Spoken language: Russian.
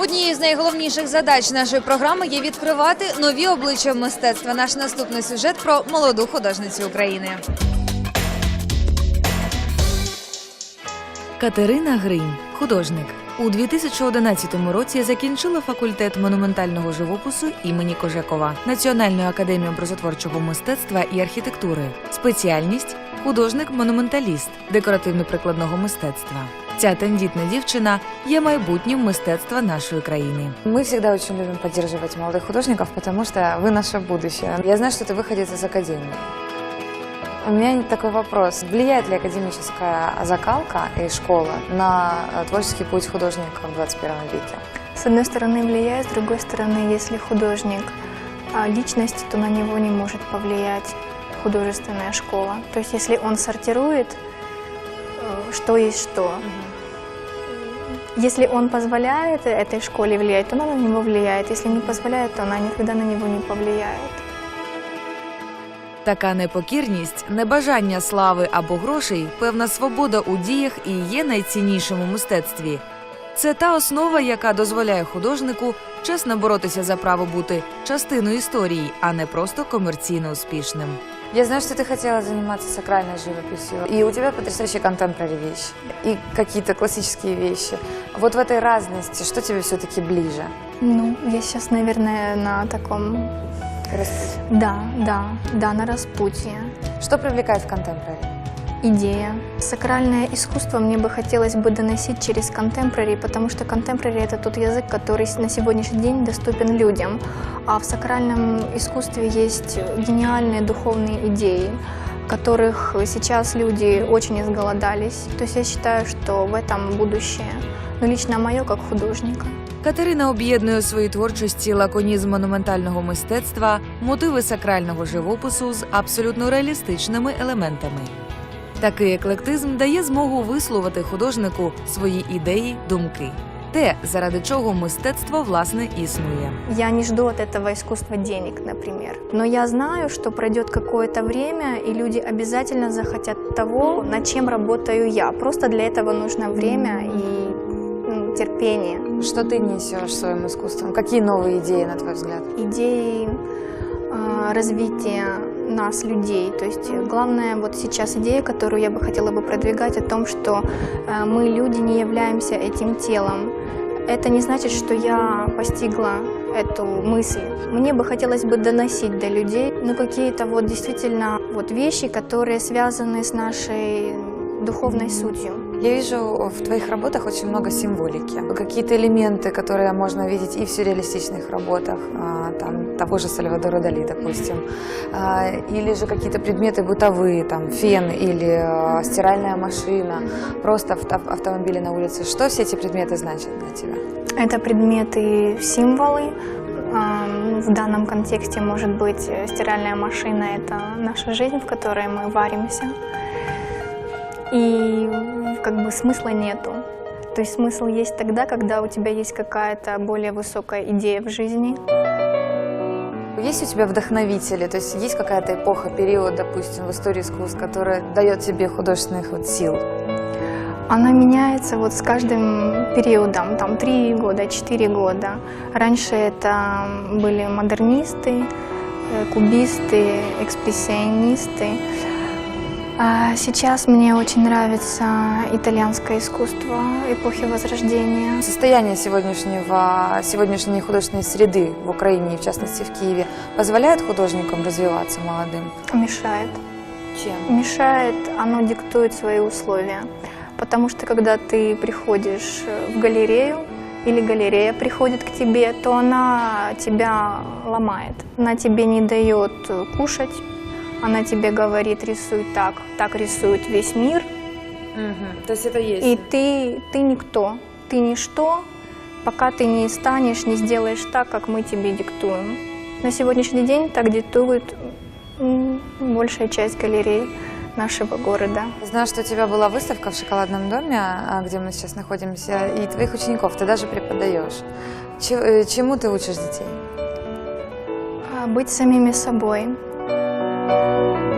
Однією з найголовніших задач нашої програми є відкривати нові обличчя мистецтва. Наш наступний сюжет про молоду художницю України. Катерина Гринь, художник. У 2011 році закінчила факультет монументального живопису імені Кожакова Національної академії образотворчого мистецтва і архітектури. Спеціальність художник-монументаліст декоративно-прикладного мистецтва. Ця тендітна дівчина є майбутнім мистецтва нашої країни. Мы всегда очень любим поддерживать молодых художников, потому что вы наше будущее. Я знаю, что ты выходец из академии. У меня такой вопрос. Влияет ли академическая закалка и школа на э, творческий путь художника в 21 веке? С одной стороны влияет, с другой стороны, если художник а, личность, то на него не может повлиять художественная школа. То есть если он сортирует, э, что есть что, если он позволяет этой школе влиять, то она на него влияет. Если не позволяет, то она никогда на него не повлияет. Така непокірність, небажання слави або грошей, певна свобода у діях і є найціннішим у мистецтві. Це та основа, яка дозволяє художнику чесно боротися за право бути частиною історії, а не просто комерційно успішним. Я знаю, что ты хотела заниматься сакральной живописью, и у тебя потрясающие контемпорари вещи, и какие-то классические вещи. Вот в этой разности, что тебе все-таки ближе? Ну, я сейчас, наверное, на таком... Рас- Да, да, да, на распутье. Что привлекает в контемпорари? идея. Сакральное искусство мне бы хотелось бы доносить через контемпорари, потому что контемпорари – это тот язык, который на сегодняшний день доступен людям. А в сакральном искусстве есть гениальные духовные идеи, которых сейчас люди очень изголодались. То есть я считаю, что в этом будущее. Но лично мое как художника. Катерина об'єднує у своїй творчості лаконізм монументального мистецтва, мотиви сакрального живопису з абсолютно реалістичними елементами. Такий еклектизм дає змогу висловити художнику свої ідеї, думки, те, заради чого мистецтво власне існує. Я не жду от этого искусства денег, например. Но я знаю, что пройдет какое-то время, и люди обязательно захотят того, над чем работаю я. Просто для этого нужно время и терпение. Что ты несешь своим искусством? Какие новые идеи, на твой взгляд? Идеи э, развития нас, людей. То есть э, главная вот сейчас идея, которую я бы хотела бы продвигать, о том, что э, мы, люди, не являемся этим телом. Это не значит, что я постигла эту мысль. Мне бы хотелось бы доносить до людей, ну, какие-то вот действительно вот вещи, которые связаны с нашей духовной сутью. Я вижу в твоих работах очень много символики. Какие-то элементы, которые можно видеть и в сюрреалистичных работах, а, там, того же Сальвадора Дали, допустим. А, Или же какие-то предметы бытовые, там, фен или а, стиральная машина, просто авто- автомобили на улице. Что все эти предметы значат для тебя? Это предметы, символы. В данном контексте может быть э, стиральная машина – это наша жизнь, в которой мы варимся. И как бы смысла нету. То есть смысл есть тогда, когда у тебя есть какая-то более высокая идея в жизни. Есть у тебя вдохновители? То есть есть какая-то эпоха, период, допустим, в истории искусств, которая дает тебе художественных вот сил? Она меняется вот с каждым периодом, там три года, четыре года. Раньше это были модернисты, э, кубисты, экспрессионисты. А сейчас мне очень нравится итальянское искусство эпохи Возрождения. Состояние сегодняшнего, сегодняшней художественной среды в Украине, в частности в Киеве, позволяет художникам развиваться молодым? Мешает. Чем? Мешает, оно диктует свои условия. Потому что когда ты приходишь в галерею, или галерея приходит к тебе, то она тебя ломает. Она тебе не дает кушать, она тебе говорит, рисуй так, так рисует весь мир, То есть это есть? и ты, ты никто, ты ничто, пока ты не станешь, не сделаешь так, как мы тебе диктуем. На сегодняшний день так диктует большая часть галерей нашего города. Знаю, что у тебя была выставка в шоколадном доме, а, где мы сейчас находимся, и твоих учеников ты даже преподаешь. Э, Чему ты учишь детей? А, Быть самими собой. you